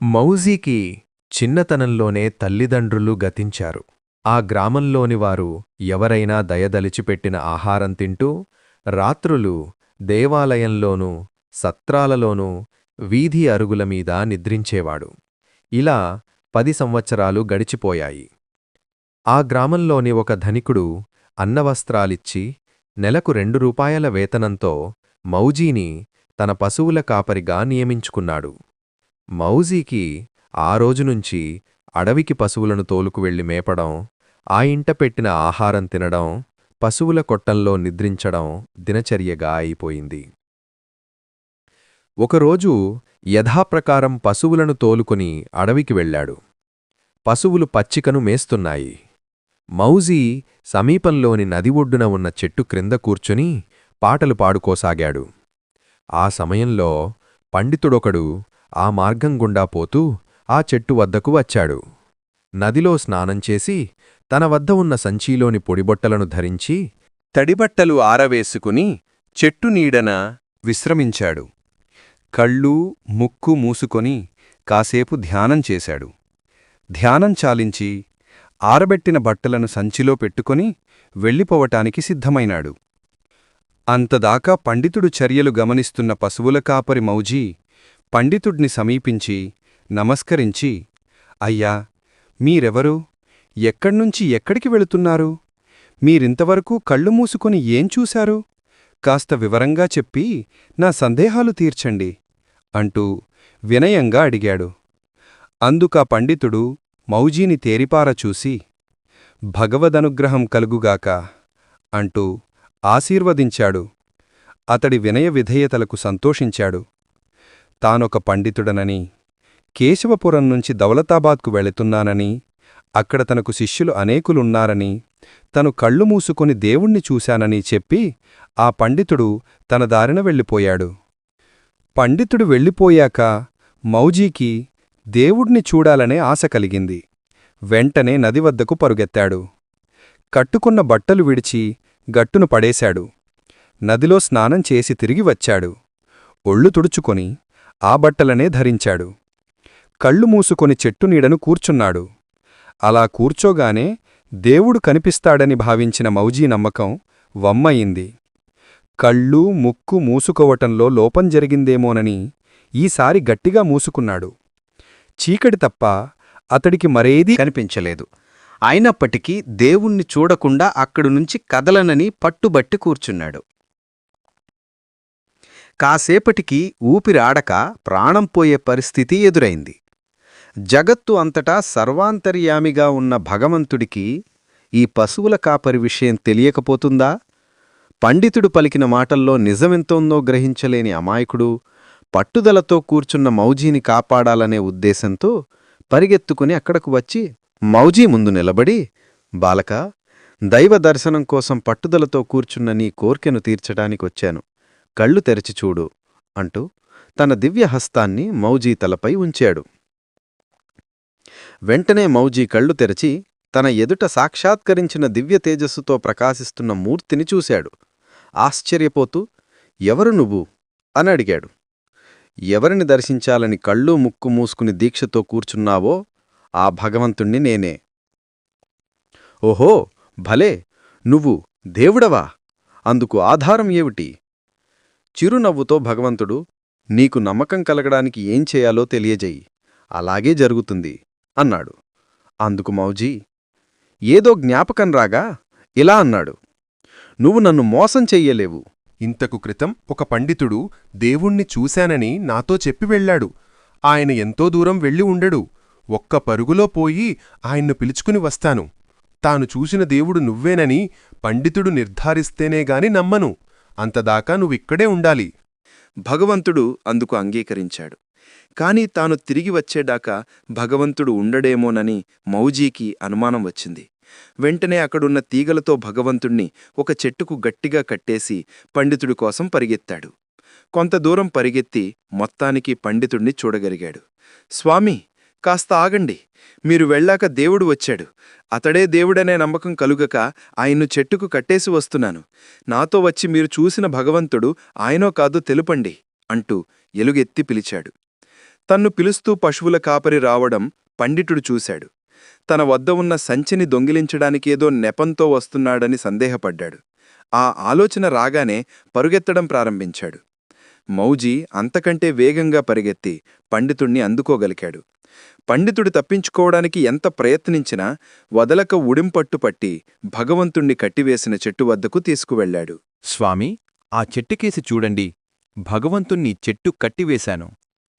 మౌజీకి చిన్నతనంలోనే తల్లిదండ్రులు గతించారు. ఆ గ్రామంలోని వారు ఎవరైనా దయదలిచిపెట్టిన ఆహారం తింటూ రాత్రులు దేవాలయంలోనూ సత్రాలలోనూ వీధి అరుగుల మీద నిద్రించేవాడు. ఇలా పది సంవత్సరాలు గడిచిపోయాయి. ఆ గ్రామంలోని ఒక ధనికుడు అన్నవస్త్రాలిచ్చి నెలకు రెండు రూపాయల వేతనంతో మౌజీని తన పశువుల కాపరిగా నియమించుకున్నాడు. మౌజీకి ఆ రోజునుంచి అడవికి పశువులను తోలుకు వెళ్ళి మేపడం ఆ ఇంట పెట్టిన ఆహారం తినడం పశువుల కొట్టంలో నిద్రించడం దినచర్యగా అయిపోయింది. ఒకరోజు యథాప్రకారం పశువులను తోలుకొని అడవికి వెళ్ళాడు. పశువులు పచ్చికను మేస్తున్నాయి. మౌజీ సమీపంలోని నది ఒడ్డున ఉన్న చెట్టు క్రింద కూర్చుని పాటలు పాడుకోసాగాడు. ఆ సమయంలో పండితుడొకడు ఆ మార్గం గుండా పోతూ ఆ చెట్టు వద్దకు వచ్చాడు. నదిలో స్నానం చేసి తన వద్ద ఉన్న సంచీలోని పొడిబొట్టలను ధరించి తడిబట్టలు ఆరవేసుకుని చెట్టు నీడన విశ్రమించాడు. కళ్ళు ముక్కు మూసుకొని కాసేపు ధ్యానం చేశాడు. ధ్యానం చాలించి ఆరబెట్టిన బట్టలను సంచిలో పెట్టుకొని వెళ్ళిపోవటానికి సిద్ధమైనాడు. అంతదాకా పండితుడు చర్యలు గమనిస్తున్న పశువుల కాపరి మౌజీ పండితుడ్ని సమీపించి నమస్కరించి అయ్యా మీరెవరు? ఎక్కడ్నుంచి ఎక్కడికి వెళుతున్నారు? మీరింతవరకు కళ్ళు మూసుకొని ఏం చూశారు? కాస్త వివరంగా చెప్పి నా సందేహాలు తీర్చండి అంటూ వినయంగా అడిగాడు. అందుకా పండితుడు మౌజీని తేరిపార చూసి భగవదనుగ్రహం కలుగుగాక అంటూ ఆశీర్వదించాడు. అతడి వినయ విధేయతలకు సంతోషించాడు. తానొక పండితుడనని కేశవపురం నుంచి దౌలతాబాద్కు వెళుతున్నానని అక్కడ తనకు శిష్యులు అనేకులున్నారని తను కళ్ళు మూసుకొని దేవుణ్ణి చూశానని చెప్పి ఆ పండితుడు తన దారిన వెళ్ళిపోయాడు. పండితుడు వెళ్ళిపోయాక మౌజీకి దేవుణ్ణి చూడాలనే ఆశ కలిగింది. వెంటనే నది వద్దకు పరుగెత్తాడు. కట్టుకున్న బట్టలు విడిచి గట్టును పడేశాడు. నదిలో స్నానం చేసి తిరిగి వచ్చాడు. ఒళ్ళు తుడుచుకొని ఆ బట్టలనే ధరించాడు. కళ్ళు మూసుకొని చెట్టు నీడను కూర్చున్నాడు. అలా కూర్చోగానే దేవుడు కనిపిస్తాడని భావించిన మౌజీ నమ్మకం వమ్మయింది. కళ్ళు ముక్కు మూసుకోవటంలో లోపం జరిగిందేమోనని ఈసారి గట్టిగా మూసుకున్నాడు. చీకటి తప్ప అతడికి మరేదీ కనిపించలేదు. అయినప్పటికీ దేవుణ్ణి చూడకుండా అక్కడి నుంచి కదలనని పట్టుబట్టి కూర్చున్నాడు. కాసేపటికి ఊపిరాడక ప్రాణం పోయే పరిస్థితి ఎదురైంది. జగత్తు అంతటా సర్వాంతర్యామిగా ఉన్న భగవంతుడికి ఈ పశువుల కాపరి విషయం తెలియకపోతుందా? పండితుడు పలికిన మాటల్లో నిజమెంతోందో గ్రహించలేని అమాయకుడు పట్టుదలతో కూర్చున్న మౌజీని కాపాడాలనే ఉద్దేశంతో పరిగెత్తుకుని అక్కడకు వచ్చి మౌజీ ముందు నిలబడి బాలక దైవ దర్శనం కోసం పట్టుదలతో కూర్చున్న నీ కోర్కెను తీర్చడానికొచ్చాను కళ్ళు తెరచి చూడు అంటూ తన దివ్యహస్తాన్ని మౌజీ తలపై ఉంచాడు. వెంటనే మౌజీ కళ్ళు తెరచి తన ఎదుట సాక్షాత్కరించిన దివ్య తేజస్సుతో ప్రకాశిస్తున్న మూర్తిని చూశాడు. ఆశ్చర్యపోతూ ఎవరు నువ్వు? అని అడిగాడు. ఎవరిని దర్శించాలని కళ్ళు ముక్కు మూసుకుని దీక్షతో కూర్చున్నావో ఆ భగవంతుణ్ణి నేనే. ఓహో భలే! నువ్వు దేవుడవా? అందుకు ఆధారం ఏమిటి? చిరునవ్వుతో భగవంతుడు నీకు నమ్మకం కలగడానికి ఏం చేయాలో తెలియజేయి అలాగే జరుగుతుంది అన్నాడు. అందుకు మౌజీ ఏదో జ్ఞాపకం రాగా ఇలా అన్నాడు నువ్వు నన్ను మోసం చెయ్యలేవు. ఇంతకు క్రితం ఒక పండితుడు దేవుణ్ణి చూశానని నాతో చెప్పి వెళ్ళాడు. ఆయన ఎంతో దూరం వెళ్ళి ఉండడు. ఒక్క పరుగులో పోయి ఆయన్ను పిలుచుకుని వస్తాను. తాను చూసిన దేవుడు నువ్వేనని పండితుడు నిర్ధారిస్తేనేగాని నమ్మను. అంతదాకా నువ్విక్కడే ఉండాలి. భగవంతుడు అందుకు అంగీకరించాడు. కాని తాను తిరిగి వచ్చేదాకా భగవంతుడు ఉండడేమోనని మౌజీకి అనుమానం వచ్చింది. వెంటనే అక్కడున్న తీగలతో భగవంతుణ్ణి ఒక చెట్టుకు గట్టిగా కట్టేసి పండితుడి కోసం పరిగెత్తాడు. కొంత దూరం పరిగెత్తి మొత్తానికి పండితుణ్ణి చూడగలిగాడు. స్వామి కాస్త ఆగండి. మీరు వెళ్ళాక దేవుడు వచ్చాడు. అతడే దేవుడనే నమ్మకం కలుగక ఆయన్ను చెట్టుకు కట్టేసి వస్తున్నాను. నాతో వచ్చి మీరు చూసిన భగవంతుడు ఆయనో కాదో తెలుపండి అంటూ ఎలుగెత్తి పిలిచాడు. తన్ను పిలుస్తూ పశువుల కాపరి రావడం పండితుడు చూశాడు. తన వద్ద ఉన్న సంచిని దొంగిలించడానికేదో నెపంతో వస్తున్నాడని సందేహపడ్డాడు. ఆ ఆలోచన రాగానే పరుగెత్తడం ప్రారంభించాడు. మౌజీ అంతకంటే వేగంగా పరిగెత్తి పండితుణ్ణి అందుకోగలిగాడు పండితుడు తప్పించుకోవడానికి ఎంత ప్రయత్నించినా వదలక ఉడింపట్టు పట్టి భగవంతుణ్ణి కట్టివేసిన చెట్టు వద్దకు తీసుకువెళ్ళాడు. స్వామి ఆ చెట్టుకేసి చూడండి. భగవంతుణ్ణి చెట్టు కట్టివేశాను.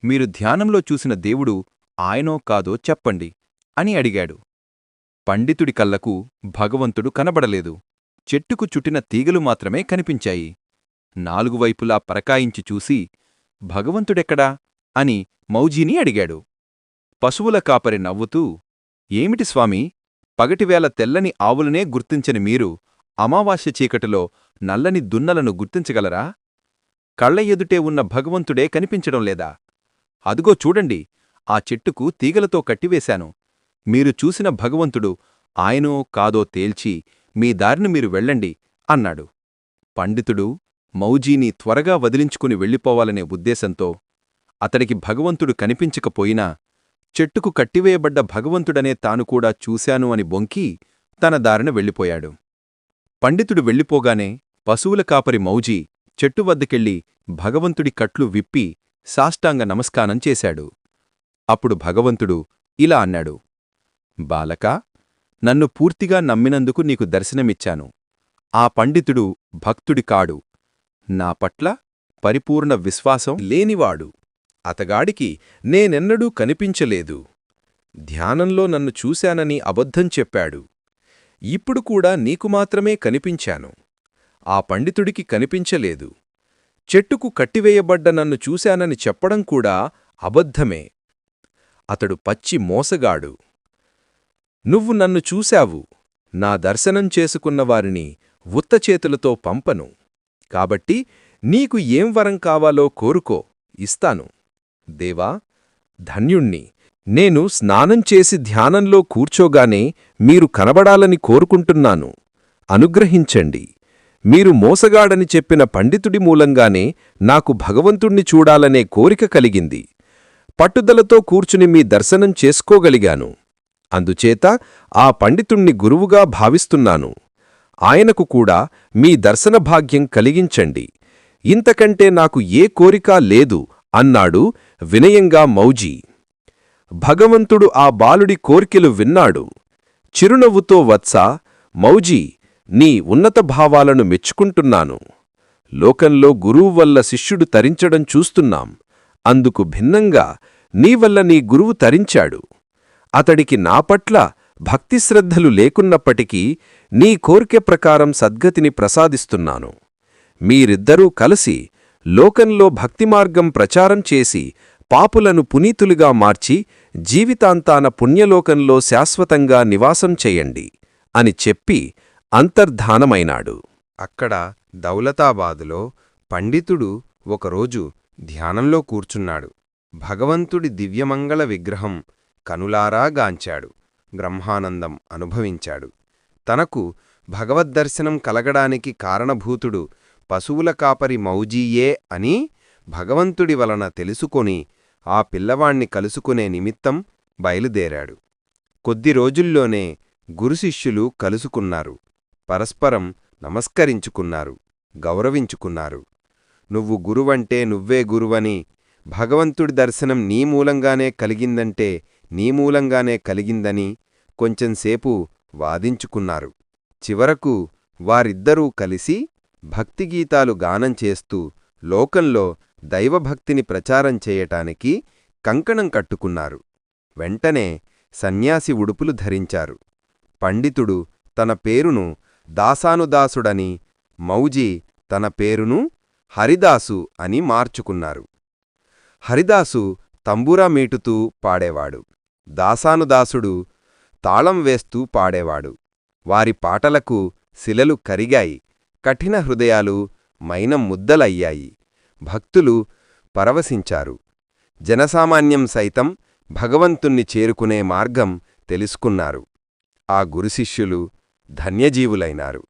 మీరు ధ్యానంలో చూసిన దేవుడు ఆయనో కాదో చెప్పండి అని అడిగాడు. పండితుడి కళ్ళకు భగవంతుడు కనబడలేదు. చెట్టుకు చుట్టిన తీగలు మాత్రమే కనిపించాయి. నాలుగు వైపులా పరకాయించి చూసి భగవంతుడెక్కడా? అని మౌజీని అడిగాడు. పశువుల కాపరి నవ్వుతూ ఏమిటి స్వామీ పగటివేళ తెల్లని ఆవులనే గుర్తించని మీరు అమావాస్య చీకటిలో నల్లని దున్నలను గుర్తించగలరా? కళ్ళ ఎదుటే ఉన్న భగవంతుడే కనిపించడం లేదా? అదుగో చూడండి ఆ చెట్టుకు తీగలతో కట్టివేశాను. మీరు చూసిన భగవంతుడు ఆయనో కాదో తేల్చి మీ దారిని మీరు వెళ్ళండి అన్నాడు. పండితుడు మౌజీని త్వరగా వదిలించుకుని వెళ్ళిపోవాలనే ఉద్దేశంతో అతడికి భగవంతుడు కనిపించకపోయినా చెట్టుకు కట్టివేయబడ్డ భగవంతుడనే తాను కూడా చూశాను అని బొంకి తన దారిన వెళ్ళిపోయాడు. పండితుడు వెళ్ళిపోగానే పశువుల కాపరి మౌజీ చెట్టు వద్దకెళ్ళి భగవంతుడి కట్లు విప్పి సాష్టాంగ నమస్కారం చేశాడు. అప్పుడు భగవంతుడు ఇలా అన్నాడు బాలకా నన్ను పూర్తిగా నమ్మినందుకు నీకు దర్శనమిచ్చాను. ఆ పండితుడు భక్తుడి కాడు. నా పట్ల పరిపూర్ణ విశ్వాసం లేనివాడు. అతగాడికి నేనెన్నడూ కనిపించలేదు. ధ్యానంలో నన్ను చూశానని అబద్ధం చెప్పాడు. ఇప్పుడు కూడా నీకు మాత్రమే కనిపించాను. ఆ పండితుడికి కనిపించలేదు. చెట్టుకు కట్టివేయబడ్డ నన్ను చూశానని చెప్పడం కూడా అబద్ధమే. అతడు పచ్చి మోసగాడు. నువ్వు నన్ను చూశావు. నా దర్శనం చేసుకున్న వారిని ఉత్తచేతులతో పంపను. కాబట్టి నీకు ఏం వరం కావాలో కోరుకో ఇస్తాను. దేవా ధన్యుణ్ణి. నేను స్నానం చేసి ధ్యానంలో కూర్చోగానే మీరు కనబడాలని కోరుకుంటున్నాను. అనుగ్రహించండి. మీరు మోసగాడని చెప్పిన పండితుడి మూలంగానే నాకు భగవంతుణ్ణి చూడాలనే కోరిక కలిగింది. పట్టుదలతో కూర్చుని మీ దర్శనం చేసుకోగలిగాను. అందుచేత ఆ పండితుణ్ణి గురువుగా భావిస్తున్నాను. ఆయనకు కూడా మీ దర్శన భాగ్యం కలిగించండి. ఇంతకంటే నాకు ఏ కోరిక లేదు అన్నాడు వినయంగా మౌజీ. భగవంతుడు ఆ బాలుడి కోర్కెలు విన్నాడు. చిరునవ్వుతో వత్సా మౌజీ నీ ఉన్నత భావాలను మెచ్చుకుంటున్నాను. లోకంలో గురువు వల్ల శిష్యుడు తరించడం చూస్తున్నాం. అందుకు భిన్నంగా నీవల్ల నీ గురువు తరించాడు. అతడికి నా పట్ల భక్తిశ్రద్ధలు లేకున్నప్పటికీ నీ కోరిక ప్రకారం సద్గతిని ప్రసాదిస్తున్నాను. మీరిద్దరూ కలిసి లోకంలో భక్తిమార్గం ప్రచారం చేసి పాపులను పునీతులుగా మార్చి జీవితాంతాన పుణ్యలోకంలో శాశ్వతంగా నివాసం చెయ్యండి అని చెప్పి అంతర్ధానమైనాడు. అక్కడ దౌలతాబాదులో పండితుడు ఒకరోజు ధ్యానంలో కూర్చున్నాడు. భగవంతుడి దివ్యమంగళ విగ్రహం కనులారా గాంచాడు. బ్రహ్మానందం అనుభవించాడు. తనకు భగవద్దర్శనం కలగడానికి కారణభూతుడు పశువుల కాపరి మౌజీయే అని భగవంతుడి వలన తెలుసుకొని ఆ పిల్లవాణ్ణి కలుసుకునే నిమిత్తం బయలుదేరాడు. కొద్ది రోజుల్లోనే గురుశిష్యులు కలుసుకున్నారు. పరస్పరం నమస్కరించుకున్నారు గౌరవించుకున్నారు. నువ్వు గురువంటే నువ్వే గురువని భగవంతుడి దర్శనం నీ మూలంగానే కలిగిందంటే నీ మూలంగానే కలిగిందని కొంచెంసేపు వాదించుకున్నారు. చివరకు వారిద్దరూ కలిసి భక్తిగీతాలు గానం చేస్తూ లోకంలో దైవభక్తిని ప్రచారం చేయటానికి కంకణం కట్టుకున్నారు. వెంటనే సన్యాసి ఉడుపులు ధరించారు. పండితుడు తన పేరును దాసానుదాసుడని మౌజీ తన పేరును హరిదాసు అని మార్చుకున్నారు. హరిదాసు తంబూరా మీటుతూ పాడేవాడు. దాసానుదాసుడు తాళం వేస్తూ పాడేవాడు. వారి పాటలకు శిలలు కరిగాయి. కఠిన హృదయాలు మైనం ముద్దలయ్యాయి. భక్తులు పరవశించారు. జనసామాన్యం సైతం భగవంతుణ్ణి చేరుకునే మార్గం తెలుసుకున్నారు. ఆ గురుశిష్యులు ధన్యజీవులైనారు.